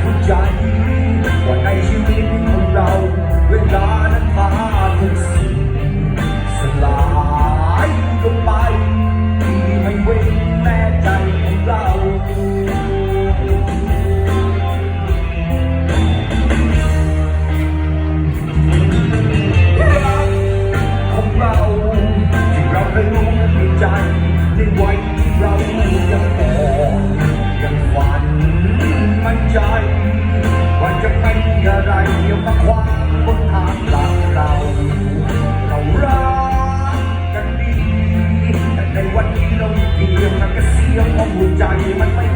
เข้าใจว่าในชีวิตของเรา เวลานั้นาทุกสิ่งสลายก็ไปที่ไม่เว้นแม้ใจของเราใจในวัยที่เรายังเป็ ว่าจะเป็นอะไรเดี๋ยวมาคว้าบนทางหลังเราเรารักกันดีแต่ในวันนี้เราเพียงมันก็เสียงของหัวใจมันไม่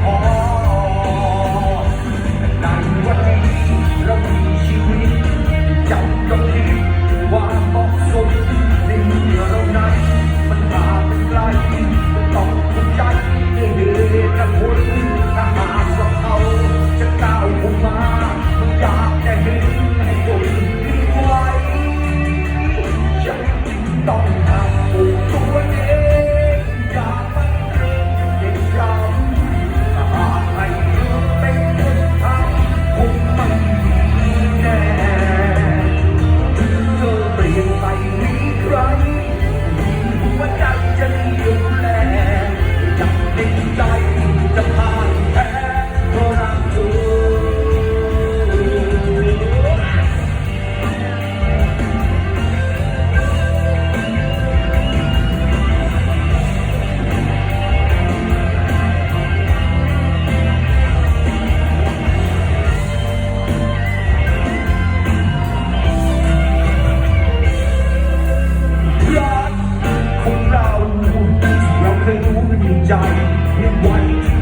one.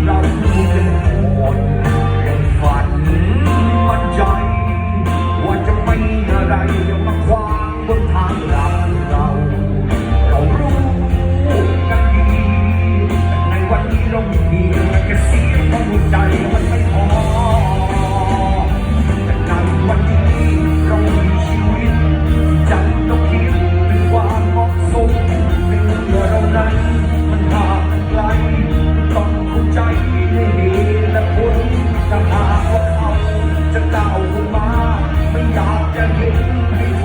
ไม่มีและผลจะหาเขาจะเก่ามา ไม่อยากจะเห็นให้